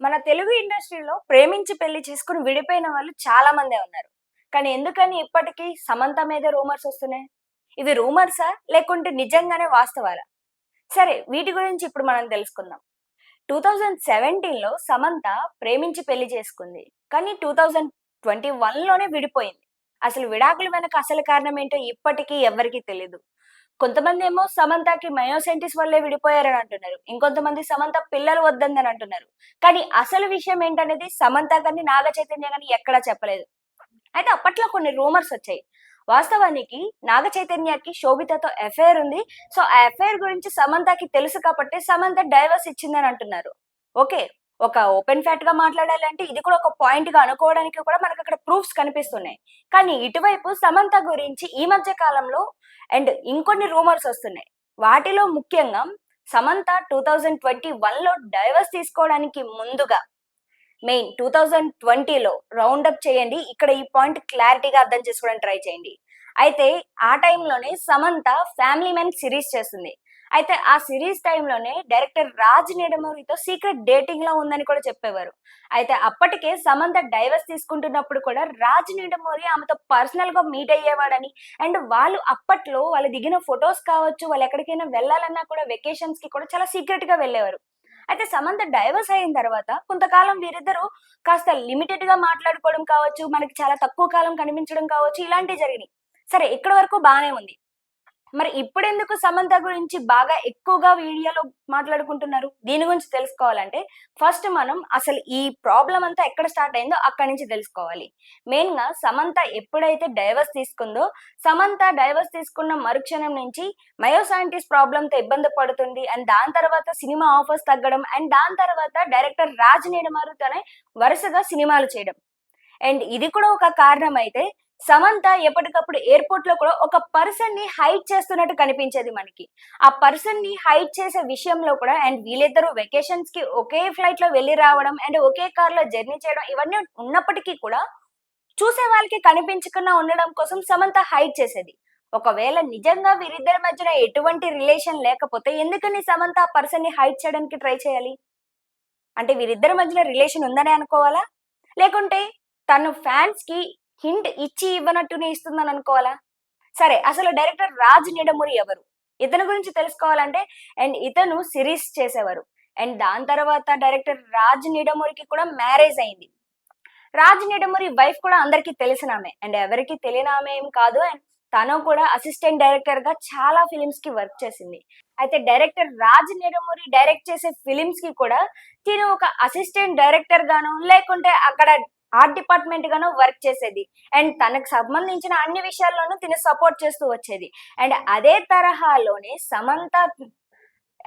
మన తెలుగు ఇండస్ట్రీలో ప్రేమించి పెళ్ళి చేసుకుని విడిపోయిన వాళ్ళు చాలా మందే ఉన్నారు. కానీ ఎందుకని ఇప్పటికీ సమంత మీద రూమర్స్ వస్తున్నాయి? ఇవి రూమర్సా? లేకుంటే నిజంగానే వాస్తవాలా? సరే వీటి గురించి ఇప్పుడు మనం తెలుసుకుందాం. టూ థౌజండ్ సెవెంటీన్లో సమంత ప్రేమించి పెళ్ళి చేసుకుంది. కానీ టూ థౌజండ్ ట్వంటీ వన్లోనే విడిపోయింది. అసలు విడాకుల వెనక అసలు కారణం ఏంటో ఇప్పటికీ ఎవరికీ తెలియదు కొంతమంది ఏమో సమంతకి మయోసెంటిస్ వల్లే విడిపోయారని అంటున్నారు. ఇంకొంతమంది సమంత పిల్లలు వద్దందని అంటున్నారు. కానీ అసలు విషయం ఏంటనేది సమంత కానీ నాగ చైతన్య కానీ ఎక్కడా చెప్పలేదు. అయితే అప్పట్లో కొన్ని రూమర్స్ వచ్చాయి. వాస్తవానికి నాగ చైతన్యకి శోభితతో ఎఫైర్ ఉంది. సో ఆ ఎఫైర్ గురించి సమంతకి తెలుసు కాబట్టి సమంత డైవర్స్ ఇచ్చిందని అంటున్నారు. ఓకే. ఒక ఓపెన్ ఫ్యాట్గా మాట్లాడాలి అంటే ఇది కూడా ఒక పాయింట్గా అనుకోవడానికి కూడా మనకు అక్కడ ప్రూఫ్స్ కనిపిస్తున్నాయి. కానీ ఇటువైపు సమంత గురించి ఈ మధ్య కాలంలో అండ్ ఇంకొన్ని రూమర్స్ వస్తున్నాయి. వాటిలో ముఖ్యంగా సమంత టూ థౌజండ్ ట్వంటీ వన్లో డైవర్స్ తీసుకోవడానికి ముందుగా మెయిన్ టూ థౌజండ్ ట్వంటీలో రౌండ్ అప్ చేయండి. ఇక్కడ ఈ పాయింట్ క్లారిటీగా అర్థం చేసుకోవడానికి ట్రై చేయండి. అయితే ఆ టైంలోనే సమంత ఫ్యామిలీ మ్యాన్ సిరీస్ చేస్తుంది. అయితే ఆ సిరీస్ టైంలోనే డైరెక్టర్ రాజ్ నిడమూరితో సీక్రెట్ డేటింగ్లో ఉందని కూడా చెప్పేవారు. అయితే అప్పటికే సమంత డైవర్స్ తీసుకుంటున్నప్పుడు కూడా రాజ్ నిడమూరి ఆమెతో పర్సనల్గా మీట్ అయ్యేవాడని అండ్ వాళ్ళు అప్పట్లో వాళ్ళు దిగిన ఫొటోస్ కావచ్చు వాళ్ళు ఎక్కడికైనా వెళ్ళాలన్నా కూడా వెకేషన్స్కి కూడా చాలా సీక్రెట్గా వెళ్ళేవారు. అయితే సమంత డైవర్స్ అయిన తర్వాత కొంతకాలం వీరిద్దరూ కాస్త లిమిటెడ్గా మాట్లాడుకోవడం కావచ్చు మనకి చాలా తక్కువ కాలం కనిపించడం కావచ్చు ఇలాంటివి జరిగినాయి. సరే ఇక్కడ వరకు బాగానే ఉంది. మరి ఇప్పుడెందుకు సమంత గురించి బాగా ఎక్కువగా వీడియోలో మాట్లాడుకుంటున్నారు? దీని గురించి తెలుసుకోవాలంటే ఫస్ట్ మనం అసలు ఈ ప్రాబ్లం అంతా ఎక్కడ స్టార్ట్ అయిందో అక్కడి నుంచి తెలుసుకోవాలి. మెయిన్గా సమంత ఎప్పుడైతే డైవర్స్ తీసుకుందో సమంత డైవర్స్ తీసుకున్న మరుక్షణం నుంచి మయోసైంటిస్ ప్రాబ్లంతో ఇబ్బంది పడుతుంది. అండ్ దాని తర్వాత సినిమా ఆఫర్స్ తగ్గడం అండ్ దాని తర్వాత డైరెక్టర్ రాజ్ నీడమారుతోనే వరుసగా సినిమాలు చేయడం. అండ్ ఇది కూడా ఒక కారణం అయితే సమంత ఎప్పటికప్పుడు ఎయిర్పోర్ట్లో కూడా ఒక పర్సన్ని హైట్ చేస్తున్నట్టు కనిపించేది మనకి. ఆ పర్సన్ని హైట్ చేసే విషయంలో కూడా అండ్ వీళ్ళిద్దరూ వెకేషన్స్కి ఒకే ఫ్లైట్లో వెళ్ళి రావడం అండ్ ఒకే కార్లో జర్నీ చేయడం ఇవన్నీ ఉన్నప్పటికీ కూడా చూసే వాళ్ళకి కనిపించకుండా ఉండడం కోసం సమంత హైట్ చేసేది. ఒకవేళ నిజంగా వీరిద్దరి మధ్యన ఎటువంటి రిలేషన్ లేకపోతే ఎందుకని సమంత ఆ పర్సన్ని హైట్ చేయడానికి ట్రై చేయాలి? అంటే వీరిద్దరి మధ్యన రిలేషన్ ఉందని అనుకోవాలా? లేకుంటే తను ఫ్యాన్స్కి హింట్ ఇచ్చి ఇవ్వనట్టునే ఇస్తుందని అనుకోవాలా? సరే అసలు డైరెక్టర్ రాజ్ నిడమురి ఎవరు? ఇతని గురించి తెలుసుకోవాలంటే అండ్ ఇతను సిరీస్ చేసేవారు. అండ్ దాని తర్వాత డైరెక్టర్ రాజ్ నిడమురికి కూడా మ్యారేజ్ అయింది. రాజ్ నిడమురి వైఫ్ కూడా అందరికీ తెలిసినామే అండ్ ఎవరికి తెలియనామే ఏం కాదు. అండ్ తను కూడా అసిస్టెంట్ డైరెక్టర్గా చాలా ఫిలిమ్స్కి వర్క్ చేసింది. అయితే డైరెక్టర్ రాజ్ నిడమురి డైరెక్ట్ చేసే ఫిలిమ్స్కి కూడా తిను ఒక అసిస్టెంట్ డైరెక్టర్ గాను లేకుంటే అక్కడ ఆర్ట్ డిపార్ట్మెంట్ గాను వర్క్ చేసేది. అండ్ తనకు సంబంధించిన అన్ని విషయాల్లోనూ తిని సపోర్ట్ చేస్తూ వచ్చేది. అండ్ అదే తరహాలోనే సమంత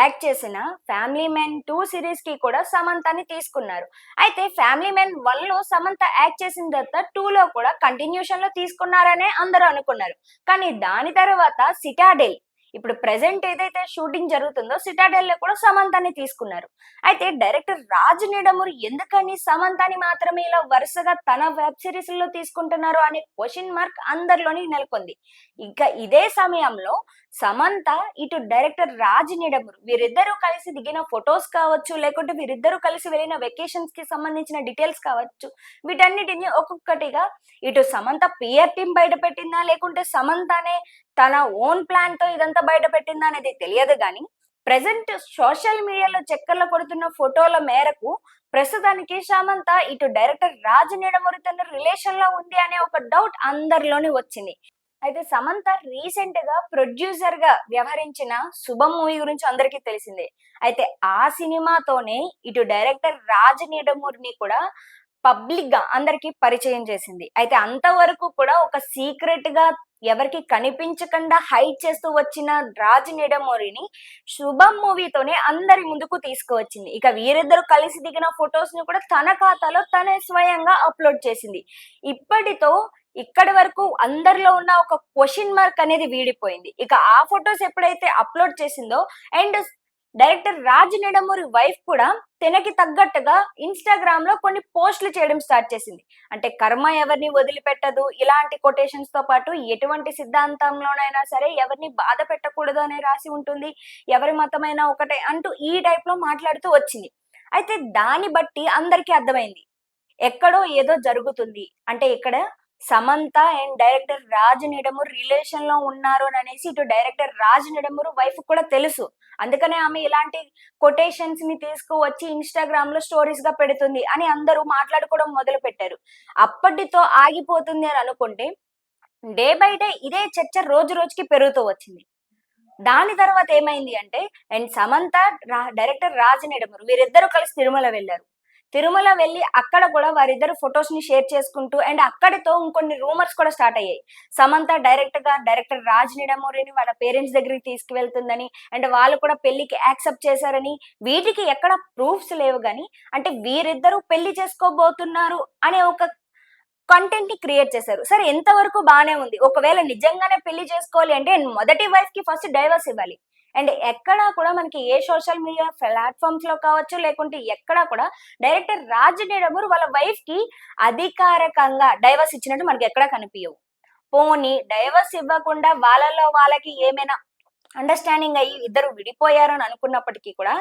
యాక్ట్ చేసిన ఫ్యామిలీ మ్యాన్ టూ సిరీస్కి కూడా సమంతని తీసుకున్నారు. అయితే ఫ్యామిలీ మ్యాన్ వన్లో సమంత యాక్ట్ చేసిన తర్వాత టూ లో కూడా కంటిన్యూషన్లో తీసుకున్నారనే అందరూ అనుకున్నారు. కానీ దాని తర్వాత సిటాడెల్ ఇప్పుడు ప్రెసెంట్ ఏదైతే షూటింగ్ జరుగుతుందో సిటాడెల్లో కూడా సమంతాన్ని తీసుకున్నారు. అయితే డైరెక్టర్ రాజ్ నిడమురు ఎందుకని సమంతాని మాత్రమే ఇలా వరుసగా తన వెబ్ సిరీస్లో తీసుకుంటున్నారు అనే క్వశ్చన్ మార్క్ అందరిలోని నెలకొంది. ఇంకా ఇదే సమయంలో సమంత ఇటు డైరెక్టర్ రాజ్ నిడమురు వీరిద్దరూ కలిసి దిగిన ఫొటోస్ కావచ్చు లేకుంటే వీరిద్దరూ కలిసి వెళ్ళిన వెకేషన్స్కి సంబంధించిన డీటెయిల్స్ కావచ్చు వీటన్నిటిని ఒక్కొక్కటిగా ఇటు సమంత పిఆర్ టీం బయట పెట్టిందా లేకుంటే సమంతనే తన ఓన్ ప్లాన్తో ఇదంతా బయట పెట్టిందా అనేది తెలియదు కానీ ప్రజెంట్ సోషల్ మీడియాలో చక్కర్లు కొడుతున్న ఫోటోల మేరకు ప్రస్తుతానికి సమంత ఇటు డైరెక్టర్ రాజ్ నిడమురితో రిలేషన్లో ఉంది అనే ఒక డౌట్ అందరిలోనే వచ్చింది. అయితే సమంత రీసెంట్గా ప్రొడ్యూసర్గా వ్యవహరించిన శుభం మూవీ గురించి అందరికీ తెలిసిందే. అయితే ఆ సినిమాతోనే ఇటు డైరెక్టర్ రాజ్ నీడమూరిని కూడా పబ్లిక్గా అందరికి పరిచయం చేసింది. అయితే అంతవరకు కూడా ఒక సీక్రెట్గా ఎవరికి కనిపించకుండా హైట్ చేస్తూ వచ్చిన రాజ్ నిడమోరిని శుభం మూవీతోనే అందరి ముందుకు తీసుకువచ్చింది. ఇక వీరిద్దరు కలిసి దిగిన ఫొటోస్ను కూడా తన ఖాతాలో తనే స్వయంగా అప్లోడ్ చేసింది. ఇప్పటితో ఇక్కడి వరకు అందరిలో ఉన్న ఒక క్వశ్చన్ మార్క్ అనేది వీడిపోయింది. ఇక ఆ ఫొటోస్ ఎప్పుడైతే అప్లోడ్ చేసిందో and director Raj Nidamoru wife కూడా తినకి తగ్గట్టుగా ఇన్స్టాగ్రామ్లో కొన్ని పోస్టులు చేయడం స్టార్ట్ చేసింది. అంటే కర్మ ఎవరిని వదిలిపెట్టదు ఇలాంటి కొటేషన్స్తో పాటు ఎటువంటి సిద్ధాంతంలోనైనా సరే ఎవరిని బాధ పెట్టకూడదు అనే రాసి ఉంటుంది ఎవరి మతమైనా ఒకటే అంటూ ఈ టైప్లో మాట్లాడుతూ వచ్చింది. అయితే దాన్ని బట్టి అందరికీ అర్థమైంది. ఎక్కడో ఏదో జరుగుతుంది. అంటే ఇక్కడ సమంత అండ్ డైరెక్టర్ రాజ్ నిడమూర్ రిలేషన్లో ఉన్నారు అని అనేసి ఇటు డైరెక్టర్ రాజ్ నిడమూర్ వైఫ్ కూడా తెలుసు. అందుకనే ఆమె ఇలాంటి కొటేషన్స్ని తీసుకువచ్చి ఇన్స్టాగ్రామ్లో స్టోరీస్గా పెడుతుంది అని అందరూ మాట్లాడుకోవడం మొదలు పెట్టారు అప్పటితో ఆగిపోతుంది అని అనుకుంటే డే బై డే ఇదే చర్చ రోజు రోజుకి పెరుగుతూ వచ్చింది. దాని తర్వాత ఏమైంది అంటే అండ్ సమంత డైరెక్టర్ రాజ్ నిడమూర్ వీరిద్దరూ కలిసి తిరుమల వెళ్ళారు. తిరుమల వెళ్ళి అక్కడ కూడా వారిద్దరు ఫొటోస్ని షేర్ చేసుకుంటూ అండ్ అక్కడితో ఇంకొన్ని రూమర్స్ కూడా స్టార్ట్ అయ్యాయి. సమంత డైరెక్ట్గా డైరెక్టర్ రాజ్ నిడమూరిని వాళ్ళ పేరెంట్స్ దగ్గరికి తీసుకువెళ్తుందని అండ్ వాళ్ళు కూడా పెళ్ళికి యాక్సెప్ట్ చేశారని వీటికి ఎక్కడ ప్రూఫ్స్ లేవు కానీ అంటే వీరిద్దరూ పెళ్ళి చేసుకోబోతున్నారు అనే ఒక కంటెంట్ని క్రియేట్ చేశారు. సరే ఎంతవరకు బాగానే ఉంది? ఒకవేళ నిజంగానే పెళ్ళి చేసుకోవాలి అంటే మొదటి వైఫ్కి ఫస్ట్ డైవర్స్ ఇవ్వాలి. అండ్ ఎక్కడా కూడా మనకి ఏ సోషల్ మీడియా ప్లాట్ఫామ్స్లో కావచ్చు లేకుంటే ఎక్కడా కూడా డైరెక్టర్ రాజ్ నిడమూర్ వాళ్ళ వైఫ్కి అధికారికంగా డైవర్స్ ఇచ్చినట్టు మనకి ఎక్కడా కనిపించవు పోనీ డైవర్స్ ఇవ్వకుండా వాళ్ళలో వాళ్ళకి ఏమైనా అండర్స్టాండింగ్ అయ్యి ఇద్దరు విడిపోయారు అని అనుకున్నప్పటికీ కూడా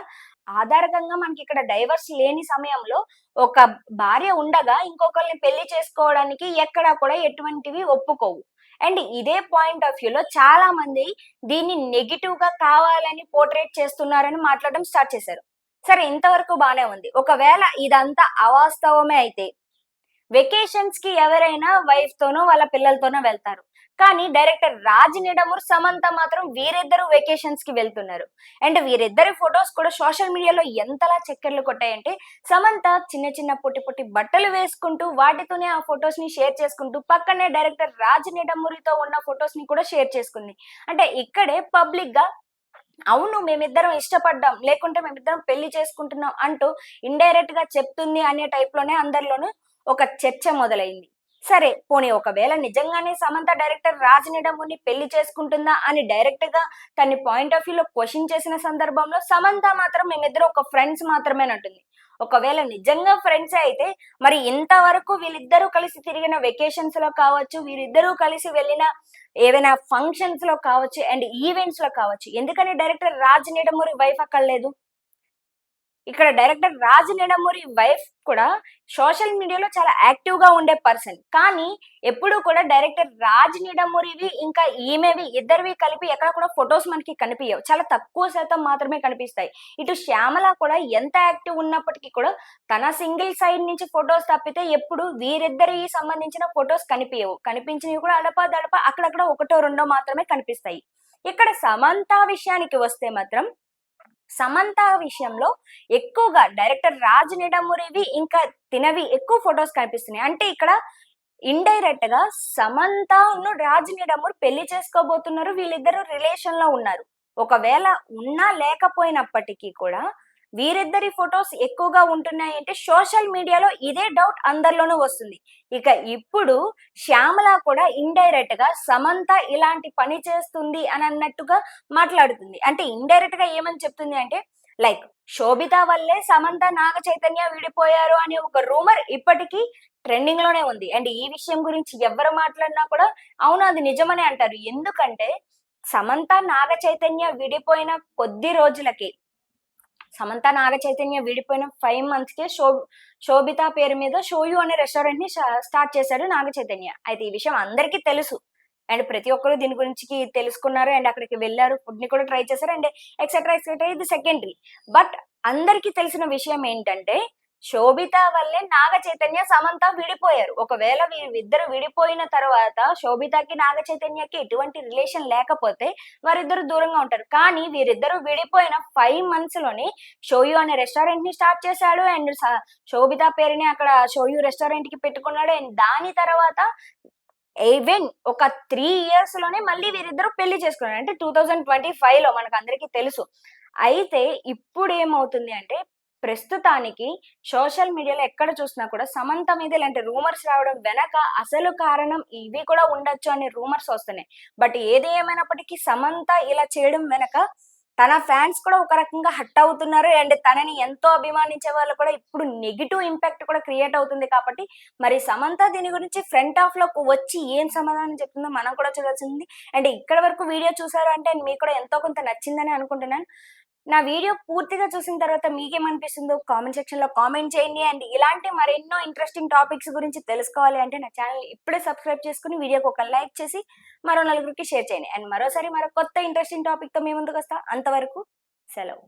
ఆధారకంగా మనకి ఇక్కడ డైవర్స్ లేని సమయంలో ఒక భార్య ఉండగా ఇంకొకరిని పెళ్ళి చేసుకోవడానికి ఎక్కడా కూడా ఎటువంటివి ఒప్పుకోవు. అండ్ ఇదే పాయింట్ ఆఫ్ వ్యూలో చాలా మంది దీన్ని నెగిటివ్గా కావాలని పోర్ట్రేట్ చేస్తున్నారని మాట్లాడడం స్టార్ట్ చేశారు. సరే ఇంతవరకు బానే ఉంది. ఒకవేళ ఇదంతా అవాస్తవమే అయితే వెకేషన్స్కి ఎవరైనా వైఫ్ తోనో వాళ్ళ పిల్లలతోనో వెళ్తారు. కానీ డైరెక్టర్ రాజ్ నిడమూర్ సమంత మాత్రం వీరిద్దరూ వెకేషన్స్కి వెళ్తున్నారు. అండ్ వీరిద్దరి ఫొటోస్ కూడా సోషల్ మీడియాలో ఎంతలా చక్కెర్లు కొట్టాయంటే సమంత చిన్న చిన్న పొట్టి పొట్టి బట్టలు వేసుకుంటూ వాటితోనే ఆ ఫొటోస్ని షేర్ చేసుకుంటూ పక్కనే డైరెక్టర్ రాజ్ నిడమూరితో ఉన్న ఫొటోస్ని కూడా షేర్ చేసుకుంది. అంటే ఇక్కడే పబ్లిక్గా అవును మేమిద్దరం ఇష్టపడ్డాం లేకుంటే మేమిద్దరం పెళ్ళి చేసుకుంటున్నాం అంటూ ఇండైరెక్ట్గా చెప్తుంది అనే టైప్లోనే అందరిలోనూ ఒక చర్చ మొదలైంది. సరే పోనీ ఒకవేళ నిజంగానే సమంత డైరెక్టర్ రాజ్ నిడముని పెళ్ళి చేసుకుంటుందా అని డైరెక్ట్గా తన పాయింట్ ఆఫ్ వ్యూలో క్వశ్చన్ చేసిన సందర్భంలో సమంత మాత్రం మేమిద్దరు ఒక ఫ్రెండ్స్ మాత్రమేనంటుంది. ఒకవేళ నిజంగా ఫ్రెండ్స్ అయితే మరి ఇంతవరకు వీళ్ళిద్దరూ కలిసి తిరిగిన వెకేషన్స్లో కావచ్చు వీరిద్దరూ కలిసి వెళ్ళిన ఏవైనా ఫంక్షన్స్లో కావచ్చు అండ్ ఈవెంట్స్లో కావచ్చు ఎందుకని డైరెక్టర్ రాజ్ నిడమూరి వైఫ్ అక్కడ లేదు ఇక్కడ డైరెక్టర్ రాజ్ నిడమూరి వైఫ్ కూడా సోషల్ మీడియాలో చాలా యాక్టివ్గా ఉండే పర్సన్. కానీ ఎప్పుడు కూడా డైరెక్టర్ రాజ్ నిడమూరివి ఇంకా ఈమెవి ఇద్దరివి కలిపి ఎక్కడ కూడా ఫొటోస్ మనకి కనిపించవు చాలా తక్కువ శాతం మాత్రమే కనిపిస్తాయి. ఇటు శ్యామల కూడా ఎంత యాక్టివ్ ఉన్నప్పటికీ కూడా తన సింగిల్ సైడ్ నుంచి ఫొటోస్ తప్పితే ఎప్పుడు వీరిద్దరి సంబంధించిన ఫొటోస్ కనిపించవు కనిపించినవి కూడా అడపా దడప అక్కడక్కడ ఒకటో రెండో మాత్రమే కనిపిస్తాయి. ఇక్కడ సమంత విషయానికి వస్తే మాత్రం సమంత విషయంలో ఎక్కువగా డైరెక్టర్ రాజ్ నిడమురివి ఇంకా తినవి ఎక్కువ ఫొటోస్ కనిపిస్తున్నాయి. అంటే ఇక్కడ ఇండైరెక్ట్గా సమంతను రాజ్ నిడమురు పెళ్ళి చేసుకోబోతున్నారు. వీళ్ళిద్దరు రిలేషన్లో ఉన్నారు. ఒకవేళ ఉన్నా లేకపోయినప్పటికీ కూడా వీరిద్దరి ఫొటోస్ ఎక్కువగా ఉంటున్నాయి అంటే సోషల్ మీడియాలో ఇదే డౌట్ అందరిలోనూ వస్తుంది. ఇక ఇప్పుడు శ్యామల కూడా ఇండైరెక్ట్గా సమంత ఇలాంటి పని చేస్తుంది అని అన్నట్టుగా మాట్లాడుతుంది. అంటే ఇండైరెక్ట్గా ఏమని చెప్తుంది అంటే లైక్ శోభిత వల్లే సమంత నాగ చైతన్య విడిపోయారు అనే ఒక రూమర్ ఇప్పటికీ ట్రెండింగ్లోనే ఉంది. అండ్ ఈ విషయం గురించి ఎవరు మాట్లాడినా కూడా అవును అది నిజమనే అంటారు. ఎందుకంటే సమంత నాగ చైతన్య విడిపోయిన కొద్ది రోజులకి సమంత నాగ చైతన్య విడిపోయిన ఫైవ్ మంత్స్ కే శో శోభిత పేరు మీద షోయు అనే రెస్టారెంట్ని స్టార్ట్ చేశాడు నాగ చైతన్య. అయితే ఈ విషయం అందరికీ తెలుసు. అండ్ ప్రతి ఒక్కరు దీని గురించి తెలుసుకున్నారు అండ్ అక్కడికి వెళ్ళారు ఫుడ్ని కూడా ట్రై చేశారు అండ్ ఎక్సెట్రా ఎక్సెట్రా ఇది సెకండరీ బట్ అందరికీ తెలిసిన విషయం ఏంటంటే శోభిత వల్లే నాగ చైతన్య సమంత విడిపోయారు. ఒకవేళ వీరిద్దరు విడిపోయిన తర్వాత శోభితకి నాగ చైతన్యకి ఎటువంటి రిలేషన్ లేకపోతే వారిద్దరు దూరంగా ఉంటారు. కానీ వీరిద్దరు విడిపోయిన ఫైవ్ మంత్స్లోనే షోయు అనే రెస్టారెంట్ని స్టార్ట్ చేశాడు. అండ్ శోభిత పేరుని అక్కడ షోయు రెస్టారెంట్కి పెట్టుకున్నాడు. అండ్ దాని తర్వాత ఈవెన్ ఒక త్రీ ఇయర్స్లోనే మళ్ళీ వీరిద్దరు పెళ్ళి చేసుకున్నారు. అంటే టూ థౌజండ్ ట్వంటీ ఫైవ్లో మనకు అందరికీ తెలుసు. అయితే ఇప్పుడు ఏమవుతుంది అంటే ప్రస్తుతానికి సోషల్ మీడియాలో ఎక్కడ చూసినా కూడా సమంత మీద ఇలాంటి రూమర్స్ రావడం వెనక అసలు కారణం ఇవి కూడా ఉండొచ్చు అనే రూమర్స్ వస్తున్నాయి. బట్ ఏది ఏమైనప్పటికీ సమంత ఇలా చేయడం వెనక తన ఫ్యాన్స్ కూడా ఒక రకంగా హట్ అవుతున్నారు. అండ్ తనని ఎంతో అభిమానించే వాళ్ళు కూడా ఇప్పుడు నెగిటివ్ ఇంపాక్ట్ కూడా క్రియేట్ అవుతుంది కాబట్టి మరి సమంత దీని గురించి ఫ్రంట్ ఆఫ్లో వచ్చి ఏం సమాధానం చెప్తుందో మనం కూడా చూడాల్సింది. అండ్ ఇక్కడ వరకు వీడియో చూసారు అంటే మీకు కూడా ఎంతో కొంత నచ్చిందని అనుకుంటున్నాను. నా వీడియో పూర్తిగా చూసిన తర్వాత మీకేమనిపిస్తుందో కామెంట్ సెక్షన్లో కామెంట్ చేయండి. అండ్ ఇలాంటి మరెన్నో ఇంట్రెస్టింగ్ టాపిక్స్ గురించి తెలుసుకోవాలి అంటే నా ఛానల్ ఇప్పుడే సబ్స్క్రైబ్ చేసుకుని వీడియోకి ఒక లైక్ చేసి మరో నలుగురికి షేర్ చేయండి. అండ్ మరోసారి మరో కొత్త ఇంట్రెస్టింగ్ టాపిక్తో మీ ముందుకు వస్తా. అంతవరకు సెలవు.